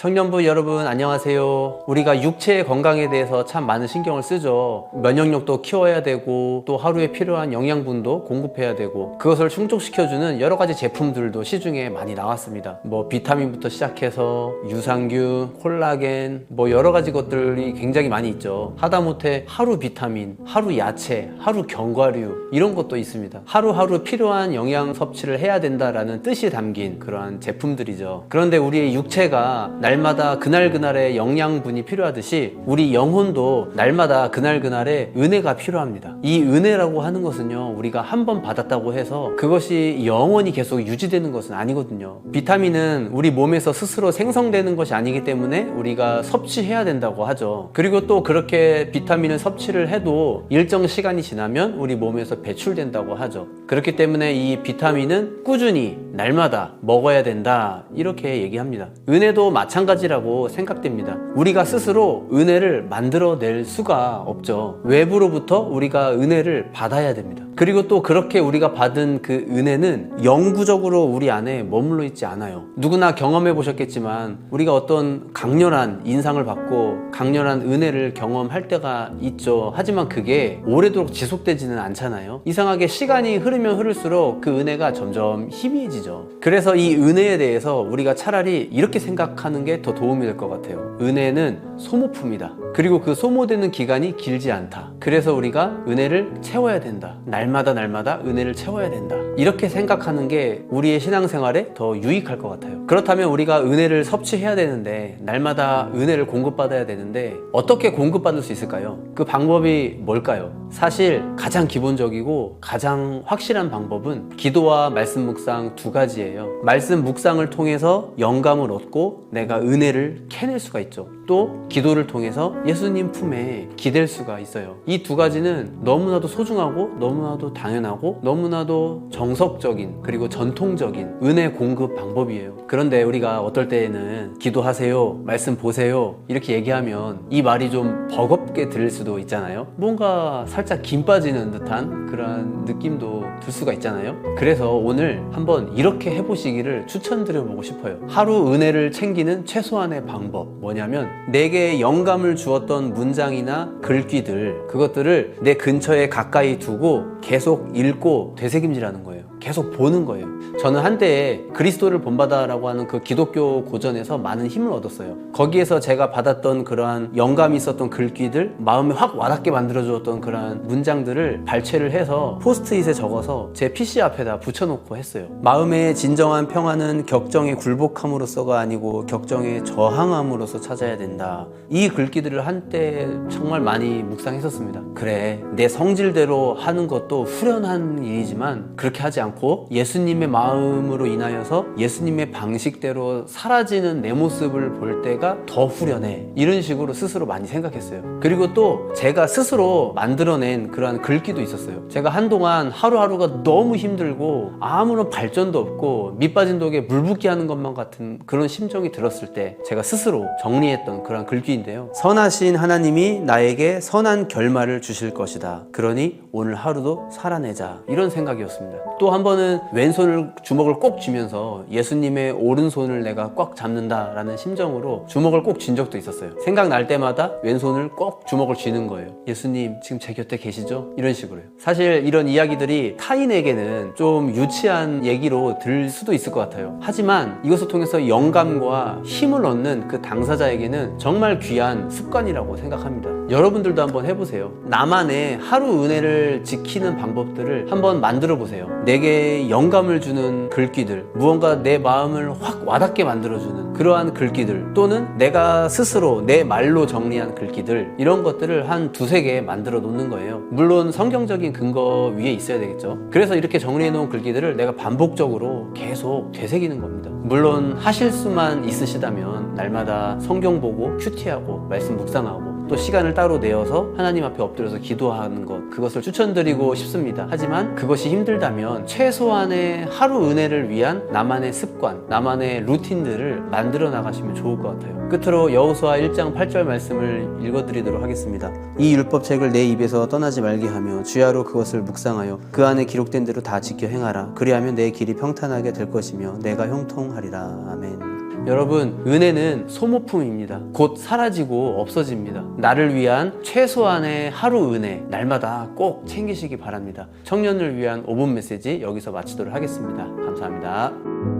청년부 여러분 안녕하세요. 우리가 육체의 건강에 대해서 참 많은 신경을 쓰죠. 면역력도 키워야 되고 또 하루에 필요한 영양분도 공급해야 되고 그것을 충족시켜주는 여러 가지 제품들도 시중에 많이 나왔습니다. 뭐 비타민부터 시작해서 유산균, 콜라겐 뭐 여러 가지 것들이 굉장히 많이 있죠. 하다못해 하루 비타민, 하루 야채, 하루 견과류 이런 것도 있습니다. 하루하루 필요한 영양 섭취를 해야 된다라는 뜻이 담긴 그러한 제품들이죠. 그런데 우리의 육체가 날마다 그날그날의 영양분이 필요하듯이 우리 영혼도 날마다 그날그날의 은혜가 필요합니다. 이 은혜라고 하는 것은요, 우리가 한 번 받았다고 해서 그것이 영원히 계속 유지되는 것은 아니거든요. 비타민은 우리 몸에서 스스로 생성되는 것이 아니기 때문에 우리가 섭취해야 된다고 하죠. 그리고 또 그렇게 비타민을 섭취를 해도 일정 시간이 지나면 우리 몸에서 배출된다고 하죠. 그렇기 때문에 이 비타민은 꾸준히 날마다 먹어야 된다. 이렇게 얘기합니다. 은혜도 마찬가지 라고 생각됩니다. 우리가 스스로 은혜를 만들어낼 수가 없죠. 외부로부터 우리가 은혜를 받아야 됩니다. 그리고 또 그렇게 우리가 받은 그 은혜는 영구적으로 우리 안에 머물러 있지 않아요. 누구나 경험해 보셨겠지만 우리가 어떤 강렬한 인상을 받고 강렬한 은혜를 경험할 때가 있죠. 하지만 그게 오래도록 지속되지는 않잖아요. 이상하게 시간이 흐르면 흐를수록 그 은혜가 점점 희미해지죠. 그래서 이 은혜에 대해서 우리가 차라리 이렇게 생각하는 게 더 도움이 될 것 같아요. 은혜는 소모품이다. 그리고 그 소모되는 기간이 길지 않다. 그래서 우리가 은혜를 채워야 된다. 날 마다 날마다 은혜를 채워야 된다. 이렇게 생각하는 게 우리의 신앙생활에 더 유익할 것 같아요. 그렇다면 우리가 은혜를 섭취해야 되는데 날마다 은혜를 공급받아야 되는데 어떻게 공급받을 수 있을까요? 그 방법이 뭘까요? 사실 가장 기본적이고 가장 확실한 방법은 기도와 말씀 묵상 두 가지예요. 말씀 묵상을 통해서 영감을 얻고 내가 은혜를 캐낼 수가 있죠. 또 기도를 통해서 예수님 품에 기댈 수가 있어요. 이 두 가지는 너무나도 소중하고 너무나도 당연하고 너무나도 정석적인 그리고 전통적인 은혜 공급 방법이에요. 그런데 우리가 어떨 때에는 기도하세요, 말씀 보세요 이렇게 얘기하면 이 말이 좀 버겁게 들릴 수도 있잖아요. 뭔가 살짝 김 빠지는 듯한 그런 느낌도 들 수가 있잖아요. 그래서 오늘 한번 이렇게 해보시기를 추천드려보고 싶어요. 하루 은혜를 챙기는 최소한의 방법 뭐냐면 내게 영감을 주었던 문장이나 글귀들 그것들을 내 근처에 가까이 두고 계속 읽고 되새김질하는 거예요. 계속 보는 거예요. 저는 한때 그리스도를 본받아라고 하는 그 기독교 고전에서 많은 힘을 얻었어요. 거기에서 제가 받았던 그러한 영감이 있었던 글귀들, 마음에 확 와닿게 만들어주었던 그러한 문장들을 발췌를 해서 포스트잇에 적어서 제 PC 앞에다 붙여놓고 했어요. 마음의 진정한 평화는 격정에 굴복함으로써가 아니고 격정에 저항함으로써 찾아야 된다. 이 글귀들을 한때 정말 많이 묵상했었습니다. 그래, 내 성질대로 하는 것도 후련한 일이지만 그렇게 하지 않고 예수님의 마음으로 인하여서 예수님의 방식대로 사라지는 내 모습을 볼 때가 더 후련해. 이런 식으로 스스로 많이 생각했어요. 그리고 또 제가 스스로 만들어낸 그러한 글귀도 있었어요. 제가 한동안 하루하루가 너무 힘들고 아무런 발전도 없고 밑빠진 독에 물 붓기 하는 것만 같은 그런 심정이 들었을 때 제가 스스로 정리했던 그런 글귀인데요. 선하신 하나님이 나에게 선한 결말을 주실 것이다. 그러니 오늘 하루도 살아내자. 이런 생각이었습니다. 또 한 번은 왼손을 주먹을 꼭 쥐면서 예수님의 오른손을 내가 꽉 잡는다라는 심정으로 주먹을 꼭 쥔 적도 있었어요. 생각날 때마다 왼손을 꼭 주먹을 쥐는 거예요. 예수님 지금 제 곁에 계시죠? 이런 식으로요. 사실 이런 이야기들이 타인에게는 좀 유치한 얘기로 들 수도 있을 것 같아요. 하지만 이것을 통해서 영감과 힘을 얻는 그 당사자에게는 정말 귀한 습관이라고 생각합니다. 여러분들도 한번 해보세요. 나만의 하루 은혜를 지키는 방법들을 한번 만들어 보세요. 내게 영감을 주는 글귀들, 무언가 내 마음을 확 와닿게 만들어주는 그러한 글귀들, 또는 내가 스스로 내 말로 정리한 글귀들, 이런 것들을 한 두세 개 만들어 놓는 거예요. 물론 성경적인 근거 위에 있어야 되겠죠. 그래서 이렇게 정리해 놓은 글귀들을 내가 반복적으로 계속 되새기는 겁니다. 물론 하실 수만 있으시다면 날마다 성경 보고 큐티하고 말씀 묵상하고 또 시간을 따로 내어서 하나님 앞에 엎드려서 기도하는 것 그것을 추천드리고 싶습니다. 하지만 그것이 힘들다면 최소한의 하루 은혜를 위한 나만의 습관, 나만의 루틴들을 만들어 나가시면 좋을 것 같아요. 끝으로 여호수아 1장 8절 말씀을 읽어 드리도록 하겠습니다. 이 율법 책을 내 입에서 떠나지 말게 하며 주야로 그것을 묵상하여 그 안에 기록된 대로 다 지켜 행하라. 그리하면 내 길이 평탄하게 될 것이며 내가 형통하리라. 아멘. 여러분, 은혜는 소모품입니다. 곧 사라지고 없어집니다. 나를 위한 최소한의 하루 은혜, 날마다 꼭 챙기시기 바랍니다. 청년을 위한 5분 메시지 여기서 마치도록 하겠습니다. 감사합니다.